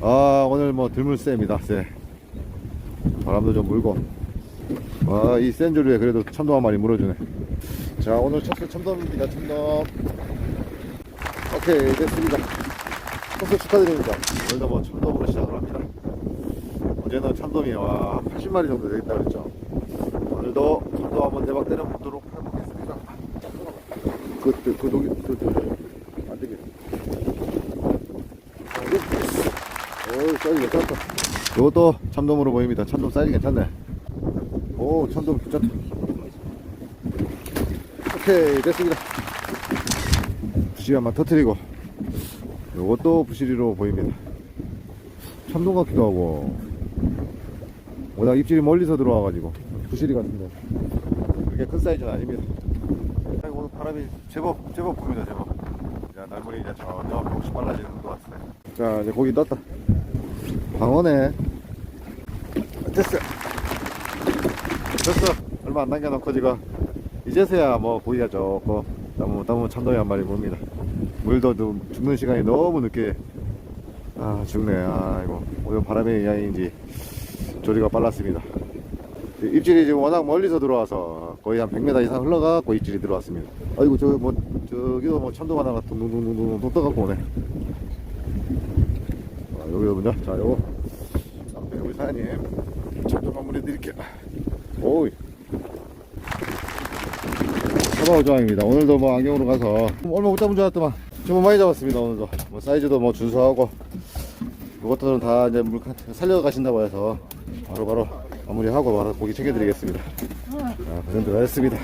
아 오늘 뭐 들물새입니다 새. 바람도 좀 불고. 와이 센 조류에 그래도 참돔 한 마리 물어주네. 자 오늘 첫째 참돔입니다 참돔 오케이 됐습니다. 첫째 축하드립니다. 오늘도 뭐 참돔으로 시작을 합니다. 어제는 참돔이 와 80마리 정도 되겠다 그랬죠. 오늘도 참돔 한번 대박 때려보도록 해보겠습니다. 그, 그, 그, 독이, 그, 그, 안 되겠네. 오, 사이즈 괜찮다. 이것도 참돔으로 보입니다. 참돔 사이즈 괜찮네. 오, 참돔 괜찮다. 오케이, 됐습니다. 부시리 한번 터트리고. 이것도 부시리로 보입니다. 참돔 같기도 하고. 워낙 입질이 멀리서 들어와가지고. 부시리 같은데. 그렇게 큰 사이즈는 아닙니다. 오늘 바람이 제법, 제법 붑니다, 제법. 자, 날물이 이제 점점 조금씩 빨라지는 것 같네. 자, 이제 고기 떴다. 방어네. 됐어. 됐어. 얼마 안 남겨놓고 지금 이제서야 뭐 고기가 좋고 너무 너무 참돔이 한 마리 봅니다. 물도 좀 죽는 시간이 너무 늦게 아 죽네. 아이고 오늘 바람의 영향인지 조리가 빨랐습니다. 입질이 지금 워낙 멀리서 들어와서 거의 한 100m 이상 흘러가고 입질이 들어왔습니다. 아이고 저기 뭐 저기도 뭐 참돔 하나가 둥둥둥둥둥 떠갖고 오네. 아, 여기도 먼저 자 요거 앞에 우리 사장님 참돔 마무리 드릴게요. 오이 사바오 조항입니다. 오늘도 뭐 안경으로 가서 얼마 못 잡은 줄 알았더만 좀 많이 잡았습니다. 오늘도 뭐 사이즈도 뭐 준수하고 이것들은 다 이제 물 살려가신다고 해서 바로바로 마무리하고 바로 고기 챙겨드리겠습니다. 자, 그 정도가 됐습니다.